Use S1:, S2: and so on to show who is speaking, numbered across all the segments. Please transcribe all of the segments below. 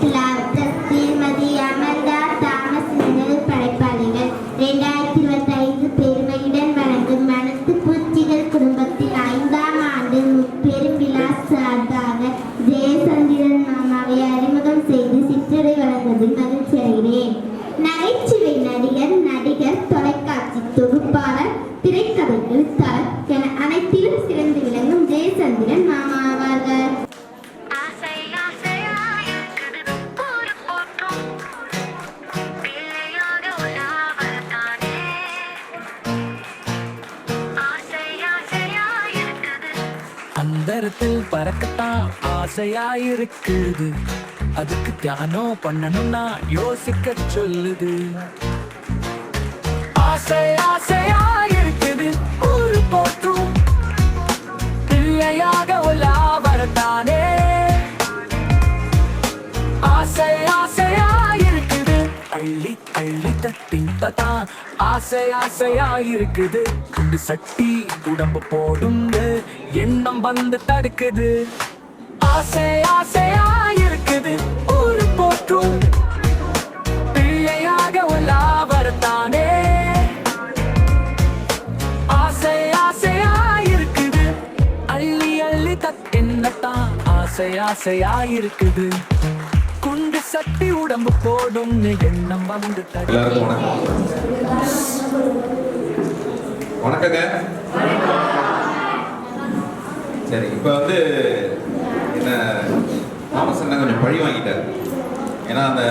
S1: பிலாவத்தஸ் திருமதி அமர்தா தாமஸ் நினைவு படைப்பாளிகள் இரண்டாயிரத்தி இருபத்தி ஐந்து பெருமையுடன் வழங்கும் மனத்து பூச்சிகள் குடும்பத்தின் ஐந்தாம் ஆண்டு முப்பெரும் விழா சார்பாக ஜெயசந்திரன் மாமாவை அறிமுகம் செய்து சிற்றரை வழங்குவதில் மகிழ்ச்சி அடைகிறேன் நகைச்சுவை நடிகர் நடிகர் தொலைக்காட்சி தொகுப்பாளர் திரைக்கதை எழுத்தாளர் என அனைத்திலும் சிறந்து விளங்கும் ஜெயசந்திரன் மாமா
S2: ஆசையாயிருக்குது அதுக்கு தியானம் பண்ணணும்னா யோசிக்க சொல்லுது. ஆசை ஆசையாயிருக்குது ஒரு போற்றும். பிள்ளையாக உலா வரத்தானே ஆசை ஆசையாயிருக்குது அள்ளி அள்ளி தட்டி ஆசை ஆசை ஆசையாயிருக்குது குண்டு சட்டி உடம்பு போடுங்க எண்ணம் வந்து தடுக்குது. ஆசை ஆசையாயிருக்குது ஒரு போற்றும். பிள்ளையாக உலா வரத்தானே ஆசை ஆசையாயிருக்குது அள்ளி அள்ளி தட்டின்னத்தான் ஆசை ஆசையா இருக்குது. குண்டு சட்டி உடம்பு போடும்னு எண்ணம் வந்து
S3: வணக்கங்க. சரி இப்போ வந்து என்ன தாமஸ் அண்ணன் கொஞ்சம் பழி வாங்கிட்டார். ஏன்னா அந்த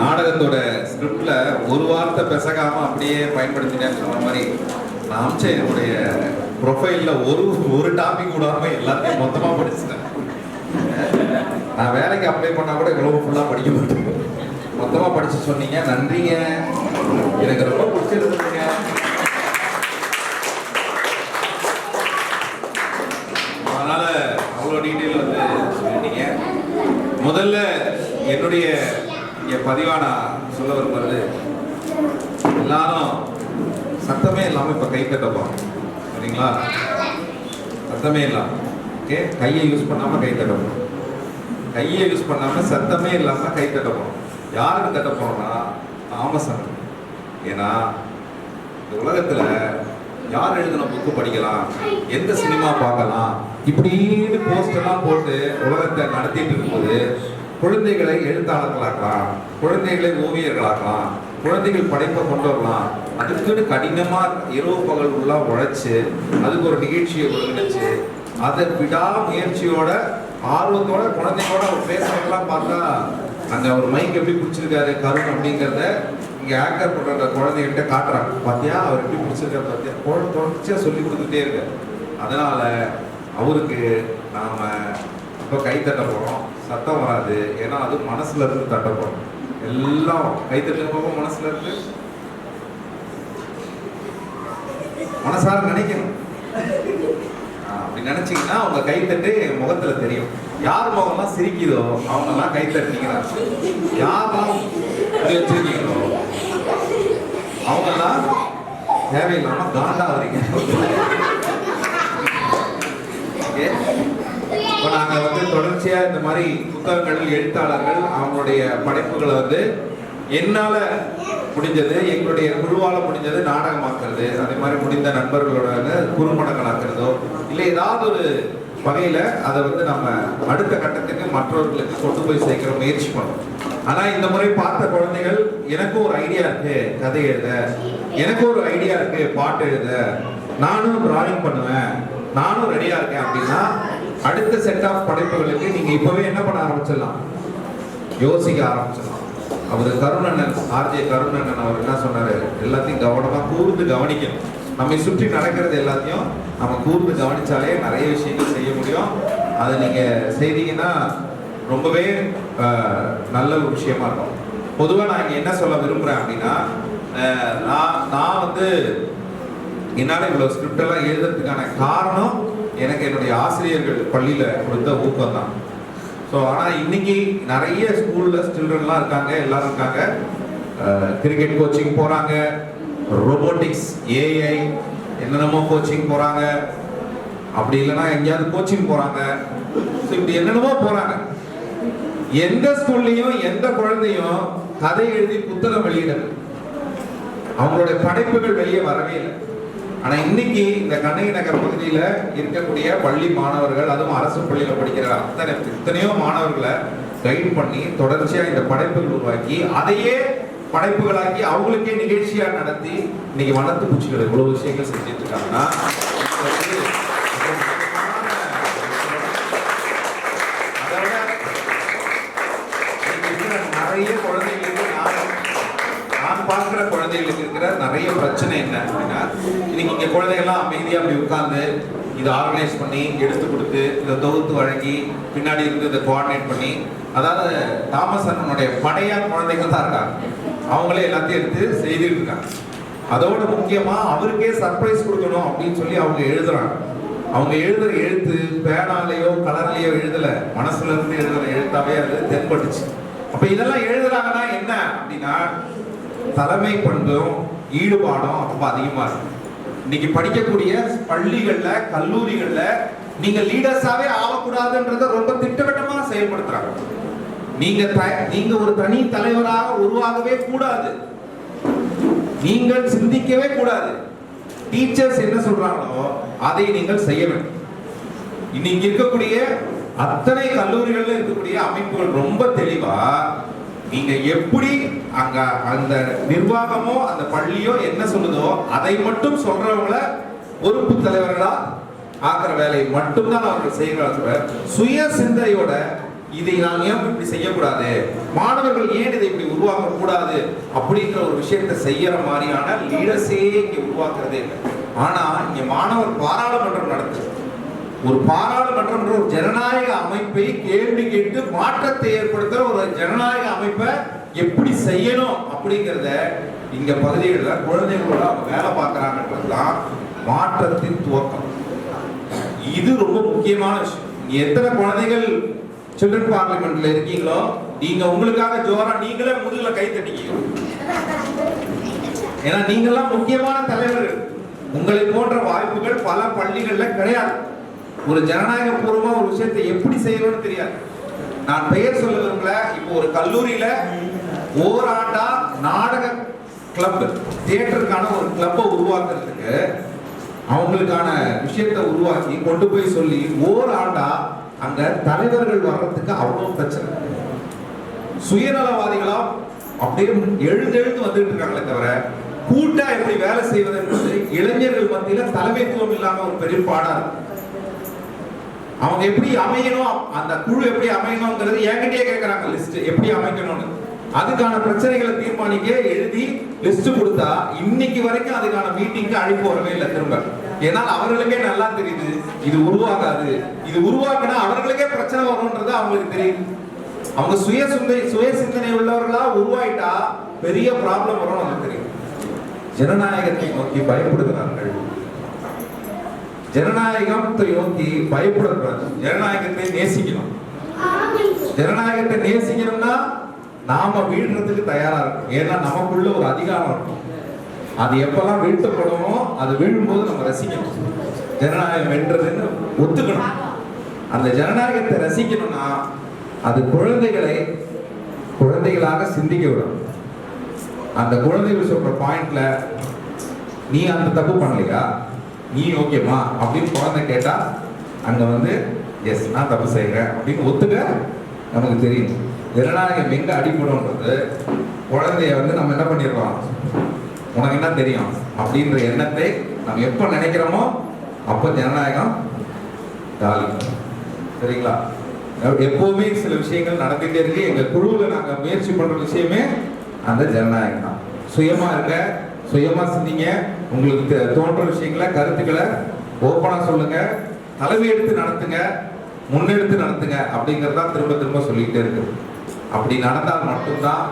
S3: நாடகத்தோட ஸ்கிரிப்டில் ஒரு வார்த்தை பெசகாமல் அப்படியே பயன்படுத்தினேன்னு சொன்ன மாதிரி நான் என்னுடைய ப்ரொஃபைலில் ஒரு ஒரு டாபிக் விடாமல் எல்லாத்தையும் மொத்தமாக படிச்சிட்டேன். நான் வேலைக்கு அப்ளை பண்ணால் கூட இவ்வளோ ஃபுல்லாக படிக்க மாட்டேன். மொத்தமாக படித்து சொன்னீங்க நன்றிங்க. எனக்கு ரொம்ப பிடிச்சிருந்ததுங்க அதனால அவ்வளோ டீட்டெயில் வந்து சொல்லிட்டீங்க முதல்ல என்னுடைய இங்க பதிவா நான் சொல்ல வரும்போது எல்லாரும் சத்தமே இல்லாம சரிங்களா? சத்தமே இல்லாம ஓகே கையை யூஸ் பண்ணாம கை தட்ட கையை யூஸ் பண்ணாம சத்தமே இல்லாம கை தட்ட போறோம் யாருக்கு தட்ட போறோம்னா தாமசன் ஏன்னா இந்த உலகத்துல யார் எழுதின புக்கு படிக்கலாம்? எந்த சினிமா பார்க்கலாம்? இப்படின்னு போஸ்ட் எல்லாம் போட்டு உலகத்தை நடத்திட்டு இருக்கும்போது குழந்தைகளை எழுத்தாளர்களாக்கலாம். குழந்தைகளை ஓவியர்களாக்கலாம். குழந்தைகள் படைப்பை கொண்டு வரலாம். அதுக்குன்னு கடினமாக இரவு பகல் ஃபுல்லாக உழைச்சி அதுக்கு ஒரு நிகழ்ச்சியை ஒருங்கிணைச்சு அதை விடா முயற்சியோட ஆர்வத்தோட குழந்தைங்களோட அவர் பேசுறதெல்லாம் பார்த்தா அங்க அவர் மைக் எப்படி பிடிச்சிருக்காரு கருண் அப்படிங்கிறத இங்க ஆங்கர் பண்ற குழந்தைகிட்ட காட்டுறாங்க. பாத்தியா? அவர் எப்படி பிடிச்சிருக்காரு பார்த்தியா குழந்தை தொடர்ச்சியா சொல்லி கொடுத்துட்டே இருக்காரு. அதனால அவருக்கு நாம இப்போ கை தட்ட போறோம் சத்தம் வராது. ஏன்னா அது மனசுல இருந்து தட்ட போறோம் எல்லாம் கை தட்டுங்க மனசுல இருக்கு. மனசார நினைக்கணும். அப்படி நினைச்சீங்கன்னா அவங்க கைத்தட்டு முகத்துல தெரியும். யார் முகம்லாம் சிரிக்குதோ அவங்க எல்லாம் தட்டினீங்கன்னா யாரெல்லாம் வச்சிருக்கீங்களோ அவங்க அவங்கெல்லாம் தேவையில்லாம காண்டா வரீங்க இப்போ நாங்கள் வந்து தொடர்ச்சியாக இந்த மாதிரி புத்தகங்கள் எழுத்தாளர்கள் அவங்களுடைய படைப்புகளை வந்து என்னால் முடிஞ்சது எங்களுடைய குழுவால் முடிஞ்சது நாடகமாக்குறது. அதே மாதிரி முடிந்த நண்பர்களோட வந்து குறும்படங்களாக்குறதோ இல்லை ஏதாவது ஒரு வகையில் அதை வந்து நம்ம அடுத்த கட்டத்துக்கு மற்றவர்களுக்கு கொண்டு போய் சேர்க்கிற முயற்சி பண்ணோம். ஆனால் இந்த முறை பார்த்த குழந்தைகள் எனக்கும் ஒரு ஐடியா இருக்கு கதை எழுத. எனக்கும் ஒரு ஐடியா இருக்கு பாட்டு எழுத. நானும் டிராயிங் பண்ணுவேன். நானும் ரெடியா இருக்கேன் அப்படின்னா அடுத்த செட் ஆஃப் படைப்புகளுக்கு நீங்க இப்பவே என்ன பண்ண ஆரம்பிச்சிடலாம்? யோசிக்க ஆரம்பிச்சிடலாம். அவர் கருணண்ணன் ஆர்ஜே கருணண்ணன் அவர் என்ன சொன்னாரு? எல்லாத்தையும் கவனமா கூர்ந்து கவனிக்கணும். நம்மை சுற்றி நடக்கிறது எல்லாத்தையும் நம்ம கூர்ந்து கவனிச்சாலே நிறைய விஷயங்கள் செய்ய முடியும். அதை நீங்க செய்தீங்கன்னா ரொம்பவே நல்ல ஒரு விஷயமா இருக்கும். பொதுவா நான் இங்க என்ன சொல்ல விரும்புறேன் அப்படின்னா நான் நான் வந்து என்னால் இவ்வளோ ஸ்கிரிப்ட் எல்லாம் எழுதுறதுக்கான காரணம் எனக்கு என்னுடைய ஆசிரியர்கள் பள்ளியில் கொடுத்த ஊக்கம் தான் ஸோ ஆனால் இன்னைக்கு நிறைய ஸ்கூலில் சில்ட்ரன்லாம் இருக்காங்க எல்லாரும் இருக்காங்க. கிரிக்கெட் கோச்சிங் போகிறாங்க ரோபோட்டிக்ஸ் ஏஐ என்னென்னமோ கோச்சிங் போகிறாங்க அப்படி இல்லைன்னா எங்கேயாவது கோச்சிங் போகிறாங்க ஸோ இப்படி என்னென்னமோ போகிறாங்க எந்த ஸ்கூல்லையும் எந்த குழந்தையும் கதை எழுதி புத்தகம் வெளியிடல. அவங்களுடைய படைப்புகள் வெளியே வரவே இல்லை. ஆனா இன்னைக்கு இந்த கண்ணகி நகர் பகுதியில இருக்கக்கூடிய பள்ளி மாணவர்கள் அதுவும் அரசு பள்ளியில படிக்கிற அத்தனை எத்தனையோ மாணவர்களை கைட் பண்ணி தொடர்ச்சியா இந்த படைப்புகள் உருவாக்கி அதையே படைப்புகளாக்கி அவங்களுக்கே நிகழ்ச்சியா நடத்தி இன்னைக்கு வளர்த்து பூச்சிகள் இவ்வளவு விஷயங்கள் செஞ்சுட்டு இருக்காங்கன்னா அதை விட நிறைய குழந்தைகளுக்கு நான் நான் பார்க்குற குழந்தைகளுக்கு இருக்கிற நிறைய பிரச்சனை என்ன அப்படின்னா இன்னைக்கு இங்கே குழந்தைகள்லாம் அமைதியாக அப்படி உட்காந்து இதை ஆர்கனைஸ் பண்ணி எடுத்து கொடுத்து இதை தொகுத்து வழங்கி பின்னாடி இருந்து இதை கோஆர்டினேட் பண்ணி அதாவது தாமஸ் அண்ணனுடைய படையார் குழந்தைகள் தான் இருக்காங்க. அவங்களே எல்லாத்தையும் எடுத்து செய்துட்டு இருக்காங்க. அதோட முக்கியமா அவருக்கே சர்ப்ரைஸ் கொடுக்கணும் அப்படின்னு சொல்லி அவங்க எழுதுறாங்க. அவங்க எழுதுற எழுத்து பேனாலேயோ கலர்லேயோ எழுதல. மனசுல இருந்து எழுதுற எழுத்தாவே அது தென்பட்டுச்சு. அப்ப இதெல்லாம் எழுதுறாங்கன்னா என்ன அப்படின்னா தலைமை பண்பும் ஈடுபாடும் ரொம்ப அதிகமா இருக்கு. இன்னைக்கு படிக்கக்கூடிய பள்ளிகள்ல கல்லூரிகள்ல நீங்க லீடர்ஸாவே ஆகக்கூடாதுன்றத ரொம்ப திட்டவட்டமா செயல்படுத்துறாங்க. நீங்க த- நீங்க ஒரு தனி தலைவராக உருவாகவே கூடாது. நீங்கள் சிந்திக்கவே கூடாது. டீச்சர்ஸ் என்ன சொல்றாங்களோ அதை நீங்கள் செய்ய வேண்டும். இன்னைக்கு இருக்கக்கூடிய அத்தனை கல்லூரிகள்ல இருக்கக்கூடிய அமைப்புகள் ரொம்ப தெளிவா நீங்க எப்படி அங்க அந்த நிர்வாகமோ அந்த பள்ளியோ என்ன சொல்லுதோ அதை மட்டும் சொல்றவங்கள பொறுப்பு தலைவர்களா ஆக்குற வேலையை மட்டும்தான் அவர்கள் செய்கிறார்கள் சுய சிந்தையோட இதை நாம் ஏன் இப்படி செய்யக்கூடாது? மாணவர்கள் ஏன் இதை இப்படி உருவாக்க கூடாது அப்படிங்கிற ஒரு விஷயத்தை செய்யற மாதிரியான லீடர்ஸே இங்க உருவாக்குறதே இல்லை. ஆனா இங்க மாணவர் பாராளுமன்றம் நடத்துது. ஒரு பாராளுமன்றம்ன்ற ஒரு ஜனநாயக அமைப்பை கேள்வி கேட்டு மாற்றத்தை ஏற்படுத்துற ஒரு ஜனநாயக அமைப்பை எப்படி செய்யணும் அப்படிங்கிறத இங்க பகுதிகளில் குழந்தைகளோட அவங்க வேலை பார்க்கறாங்கன்றதுதான் மாற்றத்தின் துவக்கம். இது ரொம்ப முக்கியமான விஷயம். எத்தனை குழந்தைகள் சில்ட்ரன் பார்லிமெண்ட்ல இருக்கீங்களோ நீங்க உங்களுக்காக ஜோரா நீங்களே முதுகுல கை தட்டிக்கீங்க. ஏன்னா நீங்கெல்லாம் முக்கியமான தலைவர்கள். உங்களை போன்ற வாய்ப்புகள் பல பள்ளிகள்ல கிடையாது. ஒரு ஜனநாயக பூர்வமா ஒரு விஷயத்தை எப்படி செய்யணும்னு தெரியாது. நான் பெயர் சொல்ல விரும்பல இப்போ ஒரு கல்லூரியில ஓராண்டா நாடக கிளப் தியேட்டருக்கான ஒரு கிளப்பை உருவாக்குறதுக்கு அவங்களுக்கான விஷயத்தை உருவாக்கி கொண்டு போய் சொல்லி ஓராண்டா அங்க தலைவர்கள் வர்றதுக்கு அவ்வளவு பிரச்சனை. சுயநலவாதிகளா அப்படியே எழுந்தெழுந்து வந்துட்டு இருக்காங்களே தவிர கூட்டா எப்படி வேலை செய்வது என்பது இளைஞர்கள் மத்தியில தலைமைத்துவம் இல்லாம ஒரு பெரிய பாடா இருக்கு. அவங்க எப்படி அமையணும்? அந்த குழு எப்படி அமையணுங்கிறது என்கிட்டயே கேட்கறாங்க லிஸ்ட் எப்படி அமைக்கணும்னு. அதுக்கான பிரச்சனைகளை தீர்மானிக்க எழுதி லிஸ்ட் கொடுத்தா இன்னைக்கு வரைக்கும் அதுக்கான மீட்டிங்க்கு அழைப்பு வரவே இல்லை திரும்ப. ஏன்னால் அவர்களுக்கே நல்லா தெரியுது இது உருவாகாது. இது உருவாக்கினா அவர்களுக்கே பிரச்சனை வரும்ன்றது அவங்களுக்கு தெரியுது. அவங்க சுய சிந்தனை சுய சிந்தனை உள்ளவர்களா உருவாயிட்டா பெரிய ப்ராப்ளம் வரும் நமக்கு தெரியும். ஜனநாயகத்தை நோக்கி பயப்படுகிறார்கள். ஜனநாயகத்தை நோக்கி பயப்படக்கூடாது. ஜனநாயகத்தை நேசிக்கணும். ஜனநாயகத்தை நேசிக்கணும்னா நாம வீழ்றதுக்கு தயாரா இருக்கும் ஏன்னா நமக்குள்ள ஒரு அதிகாரம் இருக்கும். அது எப்பெல்லாம் வீழ்த்தப்படுமோ அது வீழும்போது நம்ம ரசிக்கணும். ஜனநாயகம் வென்றதுன்னு ஒத்துக்கணும். அந்த ஜனநாயகத்தை ரசிக்கணும்னா அது குழந்தைகளை குழந்தைகளாக சிந்திக்க விடணும். அந்த குழந்தைகள் சொல்ற பாயிண்ட்ல நீ அந்த தப்பு பண்ணலையா? நீ ஓகேமா அப்படின்னு குழந்தை கேட்டா அங்க வந்து எஸ் நான் தப்பு செய்கிறேன் அப்படின்னு ஒத்துக்க நமக்கு தெரியும். ஜனநாயகம் எங்க அடிப்படும்ன்றது குழந்தைய வந்து நம்ம என்ன பண்ணிடுறோம் உனக்கு என்ன தெரியும்? அப்படின்ற எண்ணத்தை நம்ம எப்போ நினைக்கிறோமோ அப்போ ஜனநாயகம் தாலி சரிங்களா? எப்பவுமே சில விஷயங்கள் நடந்துட்டே இருக்கு. எங்க குழுவில் நாங்க முயற்சி பண்ற விஷயமே அந்த ஜனநாயகம் தான். சுயமா இருக்க சுயமாக சிந்திங்க உங்களுக்கு தோன்ற விஷயங்களை கருத்துக்களை ஓப்பனாக சொல்லுங்க. தலைமை எடுத்து நடத்துங்க முன்னெடுத்து நடத்துங்க அப்படிங்கிறதா திரும்ப திரும்ப சொல்லிக்கிட்டே இருக்கு அப்படி நடந்தால் மட்டும்தான்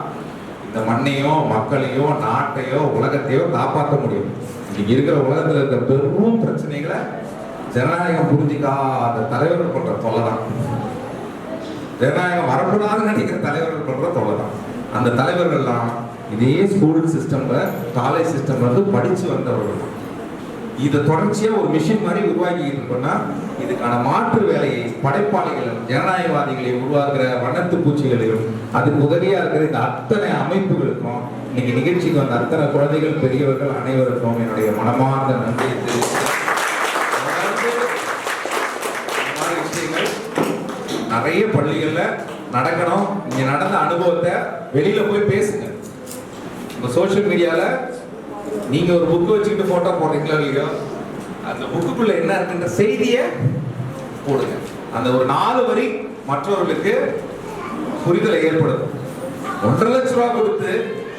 S3: இந்த மண்ணையோ மக்களையோ நாட்டையோ உலகத்தையோ காப்பாற்ற முடியும். இன்னைக்கு இருக்கிற உலகத்தில் இருக்க பெரும் பிரச்சனைகளை ஜனநாயகம் புரிஞ்சிக்காத தலைவர்கள் பண்ற தொல்லை தான். ஜனநாயகம் வரக்கூடாதுன்னு நினைக்கிற தலைவர்கள் பண்ற தொல்லை தான். அந்த தலைவர்கள்லாம் இதே ஸ்கூல் சிஸ்டம்ல காலேஜ் சிஸ்டம்ல வந்து படிச்சு வந்தவர்கள். இதை தொடர்ச்சியா ஒரு மிஷின் மாதிரி உருவாக்கிட்டு இருக்கோம்னா இதுக்கான மாற்று வேலையை படைப்பாளிகளும் ஜனநாயகவாதிகளை உருவாக்குற வண்ணத்து பூச்சிகளையும் அதுக்கு உதவியா இருக்கிற இந்த அத்தனை அமைப்புகளுக்கும் இன்னைக்கு நிகழ்ச்சிக்கு வந்த அத்தனை குழந்தைகள் பெரியவர்கள் அனைவருக்கும் என்னுடைய மனமார்ந்த நன்றியை விஷயங்கள் நிறைய பள்ளிகள்ல நடக்கணும். இங்க நடந்த அனுபவத்தை வெளியில போய் பேசுங்க. உங்க சோஷியல் மீடியால நீங்க ஒரு புக் வச்சுக்கிட்டு போட்டோ போடுறீங்களோ இல்லையோ அந்த புக்குக்குள்ள என்ன இருக்குன்ற செய்தியை போடுங்க. அந்த ஒரு நாலு வரி மற்றவர்களுக்கு புரிதலை ஏற்படும் ஒன்றரை லட்ச ரூபா கொடுத்து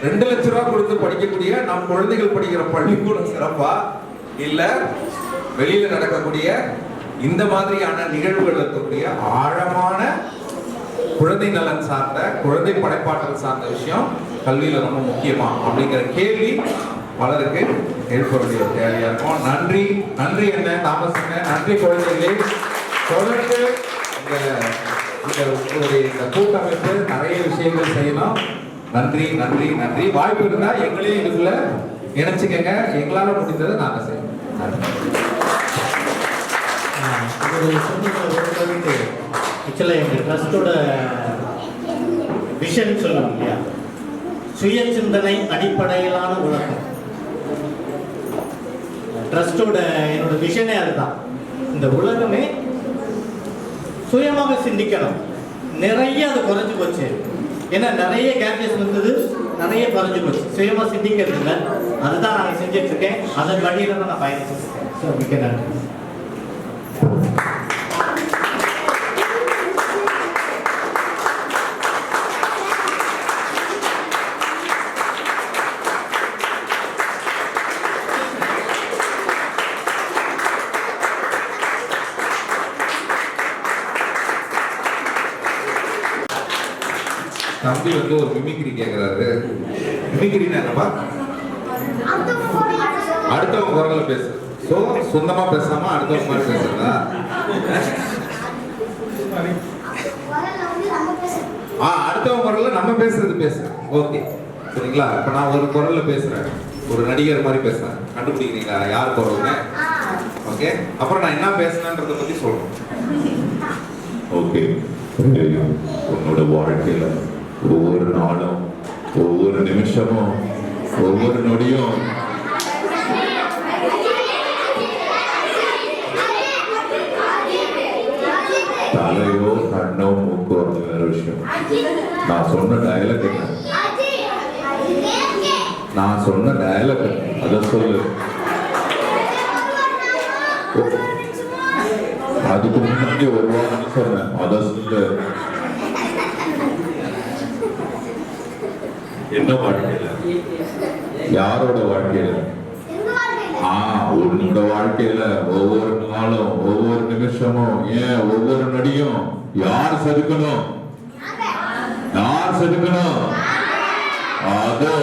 S3: ரெண்டு லட்ச ரூபா கொடுத்து படிக்கக்கூடிய நம் குழந்தைகள் படிக்கிற பள்ளிக்கூடம் சிறப்பா இல்ல வெளியில நடக்கக்கூடிய இந்த மாதிரியான நிகழ்வுகள் இருக்கக்கூடிய ஆழமான குழந்தை நலன் சார்ந்த குழந்தை படைப்பாற்றல் சார்ந்த விஷயம் கல்வியில் ரொம்ப முக்கியமா அப்படிங்கிற கேள்வி பலருக்கு எழுப்ப வேண்டிய ஒரு தேவையா இருக்கும். நன்றி நன்றி என்ன தாமஸ் என்ன நன்றி குழந்தைகளே. தொடர்ந்து இந்த இந்த உங்களுடைய இந்த கூட்டமைப்பு நிறைய விஷயங்கள் செய்யணும். நன்றி நன்றி நன்றி. வாய்ப்பு இருந்தா எங்களையும் இதுக்குள்ள நினைச்சுக்கங்க எங்களால முடிந்ததை நாங்க செய்யணும் நன்றி
S4: ஆக்சுவலாக எங்கள் ட்ரஸ்ட்டோட விஷன் சொல்லுவோம் இல்லையா? சுய சிந்தனை அடிப்படையிலான உலகம். ட்ரஸ்ட்டோட என்னோட விஷனே அதுதான். இந்த உலகமே சுயமாக சிந்திக்கணும். நிறைய அது குறைஞ்சு போச்சு. ஏன்னா நிறைய கேட்ஜெட்ஸ் வந்தது நிறைய குறைஞ்சு போச்சு. சுயமாக சிந்திக்கிறது இல்லை. அதுதான் நான் செஞ்சிட்ருக்கேன் அதன் வழியில் தான் நான் பயணிச்சிருக்கேன் ஸோ மிக்க நன்றி.
S3: தம்பி வந்து ஒரு மிமிக்ரி கேட்கிறாரு மிமிக்ரினா என்னப்பா? அடுத்தவங்க குரல்ல பேசு. சோ சொந்தமா பேசாம அடுத்தவங்க மாதிரி பேசுறதா? ஆ அடுத்தவங்க குரல்ல நம்ம பேசுறது பேசு. ஓகே சரிங்களா? இப்ப நான் ஒரு குரல்ல பேசுறேன். ஒரு நடிகர் மாதிரி பேசுறேன். கண்டுபிடிக்கிறீங்களா? யார் குரலுங்க ஓகே அப்புறம் நான் என்ன பேசுனேன்றத பத்தி சொல்றேன்.
S5: ஓகே உன்னோட வாழ்க்கையில ஒவ்வொரு நாளும் ஒவ்வொரு நிமிஷமும் ஒவ்வொரு நொடியும். தலையோ கண்ணோ மூக்கோ அது வேற விஷயம். நான் சொன்ன டயலாக் என்ன? நான் சொன்ன டயலாக் அதை சொல்லு. அதுக்கு முன்னாடி ஒரு வாரம் சொன்னேன். அதை சொல்லு. என்ன வாழ்க்கையில? யாரோட வாழ்க்கையில? ஆ உன்னோட வாழ்க்கையில ஒவ்வொரு நாளும் ஒவ்வொரு நிமிஷமும் ஏன் ஒவ்வொரு நொடியும் யார் செதுக்கணும்? யார்? செதுக்கணும்? அதோ